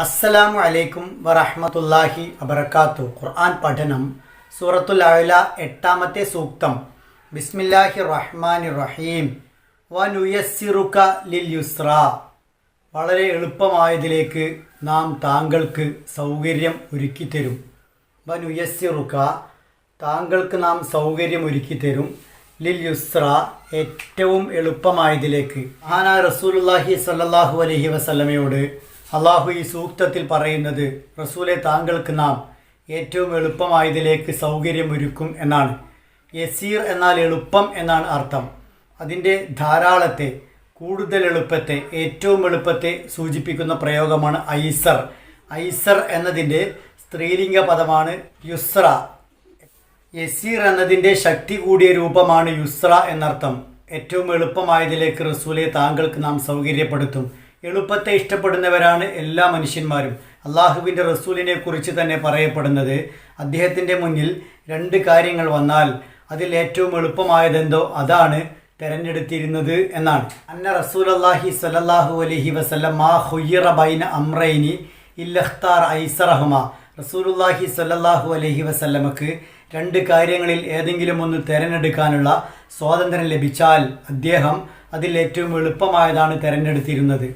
അസ്സലാമു അലൈക്കും വറഹമത്തല്ലാഹി അബർക്കാത്തു ഖുർആൻ പഠനം സൂറത്തുൽ അയല എട്ടാമത്തെ സൂക്തം. ബിസ്മില്ലാഹി റഹ്മാൻ റഹീം വനുയസ്സിറുക ലിൽ യുസ്ര വളരെ എളുപ്പമായതിലേക്ക് നാം താങ്കൾക്ക് സൗകര്യം ഒരുക്കിത്തരും. വൻ ഉയസ്സിറുക താങ്കൾക്ക് നാം സൗകര്യം ഒരുക്കിത്തരും. ലിൽ യുസ്ര ഏറ്റവും എളുപ്പമായതിലേക്ക്. മഹാനായ റസൂലുള്ളാഹി സല്ലാഹു അലഹി വസല്ലമയോട് അള്ളാഹു ഈ സൂക്തത്തിൽ പറയുന്നത് റസൂലെ താങ്കൾക്ക് നാം ഏറ്റവും എളുപ്പമായതിലേക്ക് സൗകര്യമൊരുക്കും എന്നാണ്. യസീർ എന്നാൽ എളുപ്പം എന്നാണ് അർത്ഥം. അതിന്റെ ധാരാളത്തെ കൂടുതൽ എളുപ്പത്തെ ഏറ്റവും എളുപ്പത്തെ സൂചിപ്പിക്കുന്ന പ്രയോഗമാണ് ഐസർ. ഐസർ എന്നതിന്റെ സ്ത്രീലിംഗ പദമാണ് യുസ്ര. യസീർ എന്നതിന്റെ ശക്തി കൂടിയ രൂപമാണ് യുസ്ര എന്നർത്ഥം. ഏറ്റവും എളുപ്പമായതിലേക്ക് റസൂലെ താങ്കൾക്ക് നാം സൗകര്യപ്പെടുത്തും. എളുപ്പത്തെ ഇഷ്ടപ്പെടുന്നവരാണ് എല്ലാ മനുഷ്യന്മാരും. അള്ളാഹുവിന്റെ റസൂലിനെ കുറിച്ച് തന്നെ പറയപ്പെടുന്നത് അദ്ദേഹത്തിന്റെ മുന്നിൽ രണ്ട് കാര്യങ്ങൾ വന്നാൽ അതിൽ ഏറ്റവും എളുപ്പമായതെന്തോ അതാണ് തെരഞ്ഞെടുത്തിരുന്നത് എന്നാണ്. അന്ന റസൂൽ അള്ളാഹി സലല്ലാഹു അലഹി വസ്ലം മാ ഹുയ്യറ ബൈന അമ്രൈനി ഇല്ലഖ്താർ ഐസറഹുമ. റസൂലുല്ലാഹി സല്ലാഹു അലൈഹി വസല്ലമക്ക് രണ്ട് കാര്യങ്ങളിൽ ഏതെങ്കിലും ഒന്ന് തിരഞ്ഞെടുക്കാനുള്ള സ്വാതന്ത്ര്യം ലഭിച്ചാൽ അദ്ദേഹം അതിൽ ഏറ്റവും എളുപ്പമായതാണ് തിരഞ്ഞെടുത്തിരുന്നത്.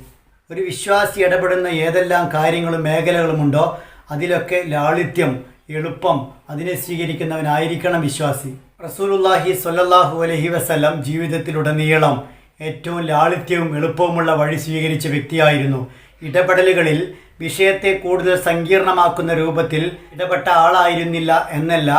ഒരു വിശ്വാസി ഇടപെടുന്ന ഏതെല്ലാം കാര്യങ്ങളും മേഖലകളുമുണ്ടോ അതിലൊക്കെ ലാളിത്യം എളുപ്പം അതിനെ സ്വീകരിക്കുന്നവനായിരിക്കണം വിശ്വാസി. റസൂലുല്ലാഹി സ്വല്ലല്ലാഹു അലൈഹി വസല്ലം ജീവിതത്തിലുടനീളം ഏറ്റവും ലാളിത്യവും എളുപ്പവുമുള്ള വഴി സ്വീകരിച്ച വ്യക്തിയായിരുന്നു. ഇടപെടലുകളിൽ വിഷയത്തെ കൂടുതൽ സങ്കീർണമാക്കുന്ന രൂപത്തിൽ ഇടപെട്ട ആളായിരുന്നില്ല എന്നല്ല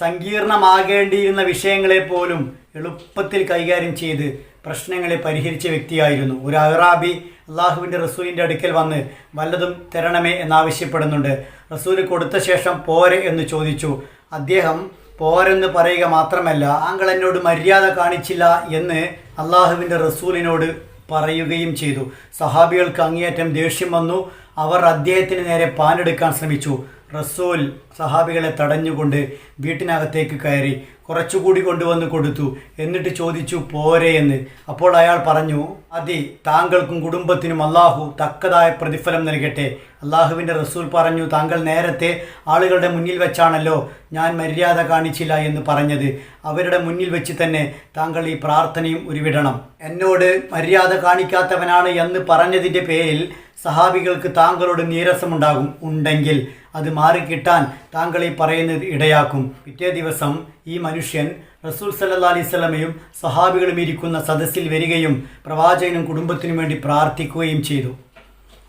സങ്കീർണമാകേണ്ടിയിരുന്ന വിഷയങ്ങളെ പോലും എളുപ്പത്തിൽ കൈകാര്യം ചെയ്ത് പ്രശ്നങ്ങളെ പരിഹരിച്ച വ്യക്തിയായിരുന്നു. ഒരു അഹ്റാബി അള്ളാഹുവിന്റെ റസൂലിന്റെ അടുക്കൽ വന്ന് വല്ലതും തരണമേ എന്നാവശ്യപ്പെടുന്നുണ്ട്. റസൂൽ കൊടുത്ത ശേഷം പോരെ എന്ന് ചോദിച്ചു. അദ്ദേഹം പോരെന്ന് പറയുക മാത്രമല്ല താങ്കൾ എന്നോട് മര്യാദ കാണിച്ചില്ല എന്ന് അള്ളാഹുവിന്റെ റസൂലിനോട് പറയുകയും ചെയ്തു. സഹാബികൾക്ക് അങ്ങേയറ്റം ദേഷ്യം വന്നു. അവർ അദ്ദേഹത്തിന് നേരെ പാനെടുക്കാൻ ശ്രമിച്ചു. റസൂൽ സഹാബികളെ തടഞ്ഞുകൊണ്ട് വീട്ടിനകത്തേക്ക് കയറി കുറച്ചുകൂടി കൊണ്ടുവന്ന് കൊടുത്തു. എന്നിട്ട് ചോദിച്ചു പോരെ എന്ന്. അപ്പോൾ അയാൾ പറഞ്ഞു അതി താങ്കൾക്കും കുടുംബത്തിനും അള്ളാഹു തക്കതായ പ്രതിഫലം നൽകട്ടെ. അള്ളാഹുവിന്റെ റസൂൽ പറഞ്ഞു താങ്കൾ നേരത്തെ ആളുകളുടെ മുന്നിൽ വെച്ചാണല്ലോ ഞാൻ മര്യാദ കാണിച്ചില്ല എന്ന് പറഞ്ഞത്. അവരുടെ മുന്നിൽ വെച്ച് തന്നെ താങ്കൾ ഈ പ്രാർത്ഥനയും ഉരുവിടണം. എന്നോട് മര്യാദ കാണിക്കാത്തവനാണ് എന്ന് പറഞ്ഞതിന്റെ പേരിൽ സഹാബികൾക്ക് താങ്കളോട് നീരസമുണ്ടാകും ഉണ്ടെങ്കിൽ അത് മാറിക്കിട്ടാൻ താങ്കൾ ഈ പറയുന്നത് ഇടയാക്കും. പിറ്റേ ദിവസം ഈ മനുഷ്യൻ റസൂൽ സല്ലാ അലൈഹി സ്വലമയും സഹാബികളും ഇരിക്കുന്ന സദസ്സിൽ വരികയും പ്രവാചകനും കുടുംബത്തിനും വേണ്ടി പ്രാർത്ഥിക്കുകയും ചെയ്തു.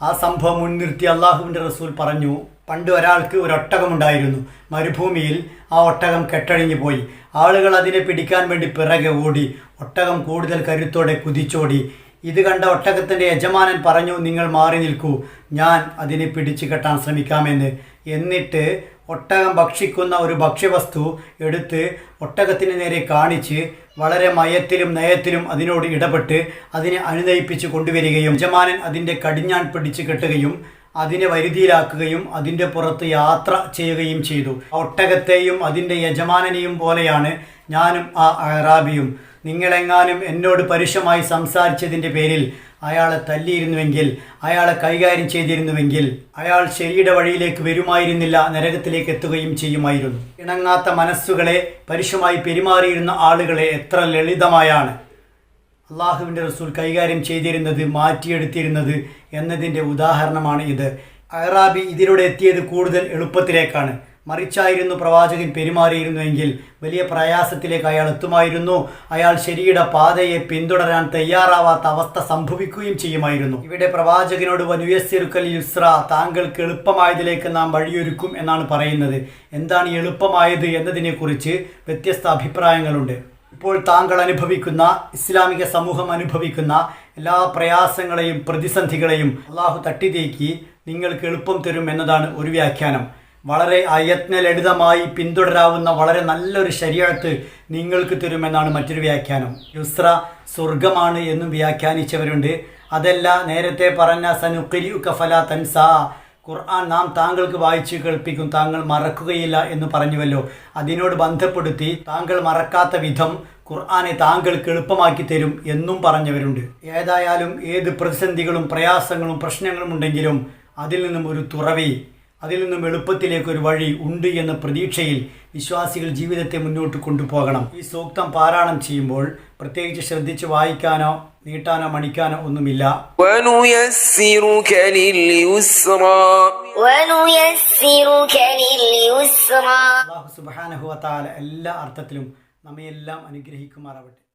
ആ സംഭവം മുൻനിർത്തി അള്ളാഹുവിന്റെ റസൂൽ പറഞ്ഞു പണ്ട് ഒരാൾക്ക് ഒരു മരുഭൂമിയിൽ ആ ഒട്ടകം കെട്ടഴിഞ്ഞു പോയി. ആളുകൾ അതിനെ പിടിക്കാൻ വേണ്ടി പിറകെ ഓടി ഒട്ടകം കൂടുതൽ കരുത്തോടെ കുതിച്ചോടി. ഇത് കണ്ട ഒട്ടകത്തിന്റെ യജമാനൻ പറഞ്ഞു നിങ്ങൾ മാറി നിൽക്കൂ. ഞാൻ അതിനെ പിടിച്ചു കെട്ടാൻ ശ്രമിക്കാമെന്ന്. എന്നിട്ട് ഒട്ടകം ഭക്ഷിക്കുന്ന ഒരു ഭക്ഷ്യവസ്തു എടുത്ത് ഒട്ടകത്തിന് നേരെ കാണിച്ച് വളരെ മയത്തിലും നയത്തിലും അതിനോട് ഇടപെട്ട് അതിനെ അനുനയിപ്പിച്ച് കൊണ്ടുവരികയും യജമാനൻ അതിന്റെ കടിഞ്ഞാൻ പിടിച്ചു കെട്ടുകയും അതിനെ വരുതിയിലാക്കുകയും അതിന്റെ പുറത്ത് യാത്ര ചെയ്യുകയും ചെയ്തു. ഒട്ടകത്തെയും അതിന്റെ യജമാനനെയും പോലെയാണ് ഞാനും ആ അറാബിയും നിങ്ങളെങ്ങാനും എന്നോട് പരുഷമായി സംസാരിച്ചതിന്റെ പേരിൽ അയാളെ തല്ലിയിരുന്നുവെങ്കിൽ അയാളെ കൈകാര്യം ചെയ്തിരുന്നുവെങ്കിൽ അയാൾ ശരിയുടെ വഴിയിലേക്ക് വരുമായിരുന്നില്ല നരകത്തിലേക്ക് എത്തുകയും ചെയ്യുമായിരുന്നു. ഇണങ്ങാത്ത മനസ്സുകളെ പരുഷമായി പെരുമാറിയിരുന്ന ആളുകളെ എത്ര ലളിതമായാണ്. അള്ളാഹുവിന്റെ റസൂൽ കൈകാര്യം ചെയ്തിരുന്നത് മാറ്റിയെടുത്തിരുന്നത് എന്നതിന്റെ ഉദാഹരണമാണ് ഇത്. അഹ്റാബി ഇതിലൂടെ എത്തിയത് കൂടുതൽ എളുപ്പത്തിലേക്കാണ്. മറിച്ചായിരുന്നു പ്രവാചകൻ പെരുമാറിയിരുന്നുവെങ്കിൽ വലിയ പ്രയാസത്തിലേക്ക് അയാൾ എത്തുമായിരുന്നു. അയാൾ ശരിയുടെ പാതയെ പിന്തുടരാൻ തയ്യാറാവാത്ത അവസ്ഥ സംഭവിക്കുകയും ചെയ്യുമായിരുന്നു. ഇവിടെ പ്രവാചകനോട് വനുയസ്സിറുക്കൽ യുസ്ര താങ്കൾക്ക് എളുപ്പമായതിലേക്ക് നാം വഴിയൊരുക്കും എന്നാണ് പറയുന്നത്. എന്താണ് എളുപ്പമായത് എന്നതിനെക്കുറിച്ച് വ്യത്യസ്ത അഭിപ്രായങ്ങളുണ്ട്. ഇപ്പോൾ താങ്കൾ അനുഭവിക്കുന്ന ഇസ്ലാമിക സമൂഹം അനുഭവിക്കുന്ന എല്ലാ പ്രയാസങ്ങളെയും പ്രതിസന്ധികളെയും അള്ളാഹു തട്ടിതേക്കി നിങ്ങൾക്ക് എളുപ്പം തരും എന്നതാണ് ഒരു വ്യാഖ്യാനം. വളരെ അയത്ന ലളിതമായി പിന്തുടരാവുന്ന വളരെ നല്ലൊരു ശരീരത്ത് നിങ്ങൾക്ക് തരുമെന്നാണ് മറ്റൊരു വ്യാഖ്യാനം. യുസ്ര സ്വർഗമാണ് എന്നും വ്യാഖ്യാനിച്ചവരുണ്ട്. അതല്ല നേരത്തെ പറഞ്ഞ സനുക്കരി കഫല തൻസ. ഖുർആൻ നാം താങ്കൾക്ക് വായിച്ചു കേൾപ്പിക്കും താങ്കൾ മറക്കുകയില്ല എന്ന് പറഞ്ഞുവല്ലോ. അതിനോട് ബന്ധപ്പെടുത്തി താങ്കൾ മറക്കാത്ത വിധം ഖുർആനെ താങ്കൾക്ക് എളുപ്പമാക്കി തരും എന്നും പറഞ്ഞവരുണ്ട്. ഏതായാലും ഏത് പ്രതിസന്ധികളും പ്രയാസങ്ങളും പ്രശ്നങ്ങളും ഉണ്ടെങ്കിലും അതിൽ നിന്നും ഒരു തുറവി അതിൽ നിന്നും എളുപ്പത്തിലേക്ക് ഒരു വഴി ഉണ്ട് എന്ന പ്രതീക്ഷയിൽ വിശ്വാസികൾ ജീവിതത്തെ മുന്നോട്ട് കൊണ്ടുപോകണം. ഈ സൂക്തം പാരായണം ചെയ്യുമ്പോൾ പ്രത്യേകിച്ച് ശ്രദ്ധിച്ച് വായിക്കാനോ നീട്ടാനോ മണിക്കാനോ ഒന്നുമില്ല. എല്ലാ അർത്ഥത്തിലും നമ്മയെല്ലാം അനുഗ്രഹിക്കുമാറാവട്ടെ.